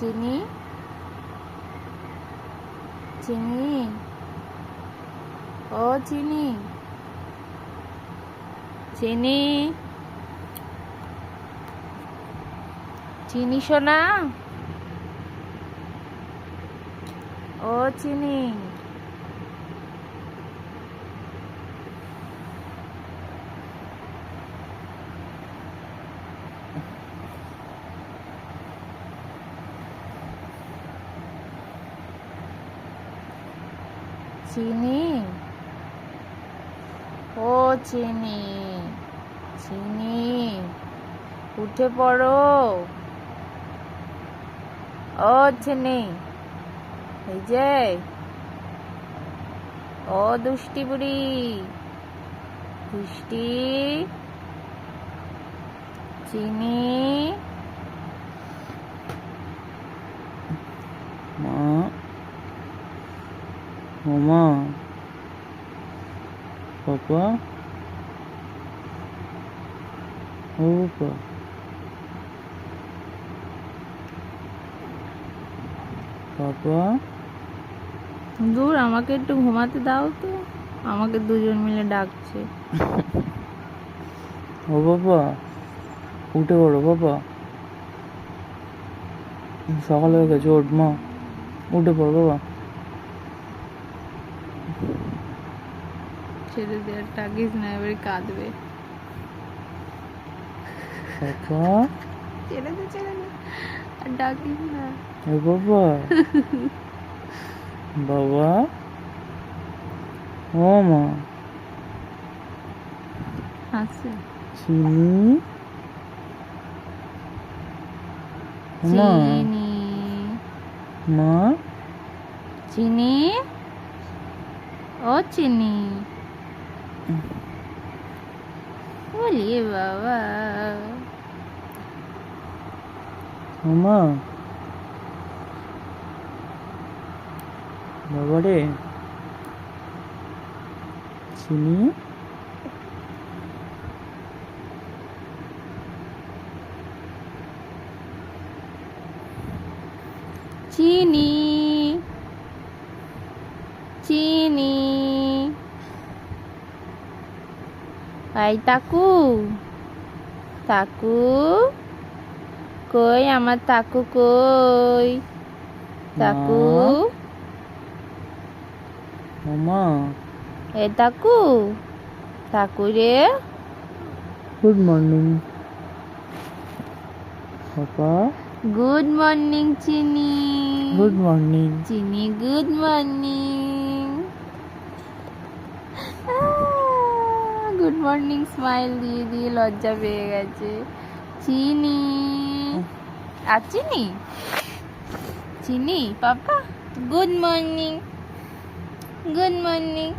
চিনি। চিনি। ও চিনি। চিনি। চিনি সোনা। ও চিনি। চিনি। ও চিনি চিনি। উঠে পড়ো। ও চিনি, এই যে। ও দুষ্টি বুড়ি, দুষ্টি। চিনি মা মামা পাপা ও পাপা পাপা দূর আমাকে একটু ঘুমাতে দাও তো। আমাকে দুজন মিলে ডাকছে। ও বাবা উঠে পড়ো বাবা। সকাল হয়ে গেছে ওঠ মা। উঠে পড়ো বাবা। ছেড়ে দে আর না এবারে কাঁদবে। ছেড়ে দে ছেড়ে দে আর ডাকিস না। এ বাবা। বাবা? ও মা। হাসছে চিনি? মা? চিনি। মা? চিনি? ও চিনি। বলি বাবা। মামা বাবা রে। চিনি? চিনি। চিনি। এই তাকু তাকু কই? আমার তাকু কই? তাকু? মামা এ তাকু তাকু রে। Good morning papa. Good morning Chini. Good morning Chini good morning good morning, smile দিয়ে দিয়ে লজ্জা পেয়ে গেছে। চিনি। আর Chini? Chini, papa? Good morning good morning.